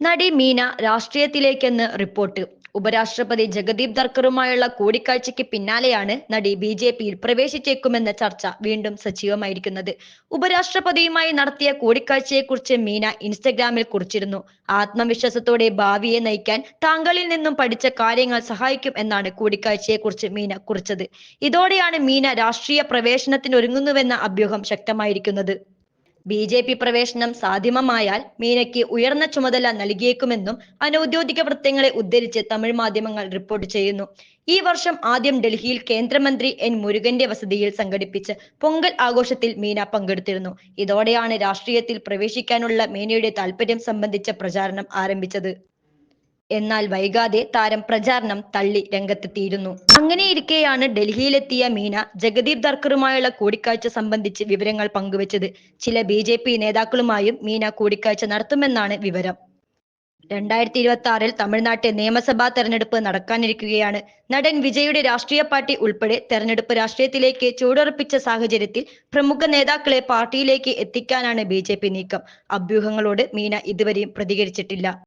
നടി മീന രാഷ്ട്രീയത്തിലേക്കെന്ന് റിപ്പോർട്ട്. ഉപരാഷ്ട്രപതി ജഗദീപ് ധർക്കറുമായുള്ള കൂടിക്കാഴ്ചയ്ക്ക് പിന്നാലെയാണ് നടി ബി ജെ പിയിൽ പ്രവേശിച്ചേക്കുമെന്ന ചർച്ച വീണ്ടും സജീവമായിരിക്കുന്നത്. ഉപരാഷ്ട്രപതിയുമായി നടത്തിയ കൂടിക്കാഴ്ചയെക്കുറിച്ച് മീന ഇൻസ്റ്റഗ്രാമിൽ കുറിച്ചിരുന്നു. ആത്മവിശ്വാസത്തോടെ ഭാവിയെ നയിക്കാൻ താങ്കളിൽ നിന്നും പഠിച്ച കാര്യങ്ങൾ സഹായിക്കും എന്നാണ് കൂടിക്കാഴ്ചയെക്കുറിച്ച് മീന കുറിച്ചത്. ഇതോടെയാണ് മീന രാഷ്ട്രീയ പ്രവേശനത്തിനൊരുങ്ങുന്നുവെന്ന അഭ്യൂഹം ശക്തമായിരിക്കുന്നത്. ബി ജെ പി പ്രവേശനം സാധ്യമമായാൽ മീനയ്ക്ക് ഉയർന്ന ചുമതല നൽകിയേക്കുമെന്നും അനൌദ്യോഗിക വൃത്തങ്ങളെ ഉദ്ധരിച്ച് തമിഴ് മാധ്യമങ്ങൾ റിപ്പോർട്ട് ചെയ്യുന്നു. ഈ വർഷം ആദ്യം ഡൽഹിയിൽ കേന്ദ്രമന്ത്രി എൻ മുരുകന്റെ വസതിയിൽ സംഘടിപ്പിച്ച് പൊങ്കൽ ആഘോഷത്തിൽ മീന പങ്കെടുത്തിരുന്നു. ഇതോടെയാണ് രാഷ്ട്രീയത്തിൽ പ്രവേശിക്കാനുള്ള മീനയുടെ താൽപര്യം സംബന്ധിച്ച പ്രചാരണം ആരംഭിച്ചത്. എന്നാൽ വൈകാതെ താരം പ്രചാരണം തള്ളി രംഗത്തെത്തിയിരുന്നു. അങ്ങനെയിരിക്കെയാണ് ഡൽഹിയിലെത്തിയ മീന ജഗദീപ് ധർക്കറുമായുള്ള കൂടിക്കാഴ്ച സംബന്ധിച്ച് വിവരങ്ങൾ പങ്കുവച്ചത്. ചില ബി ജെ പി നേതാക്കളുമായും മീന കൂടിക്കാഴ്ച നടത്തുമെന്നാണ് വിവരം. രണ്ടായിരത്തി ഇരുപത്തി ആറിൽ തമിഴ്നാട്ടിൽ നിയമസഭാ തെരഞ്ഞെടുപ്പ് നടക്കാനിരിക്കുകയാണ്. നടൻ വിജയുടെ രാഷ്ട്രീയ പാർട്ടി ഉൾപ്പെടെ തെരഞ്ഞെടുപ്പ് രാഷ്ട്രീയത്തിലേക്ക് ചൂടുറപ്പിച്ച സാഹചര്യത്തിൽ പ്രമുഖ നേതാക്കളെ പാർട്ടിയിലേക്ക് എത്തിക്കാനാണ് ബി നീക്കം. അഭ്യൂഹങ്ങളോട് മീന ഇതുവരെയും പ്രതികരിച്ചിട്ടില്ല.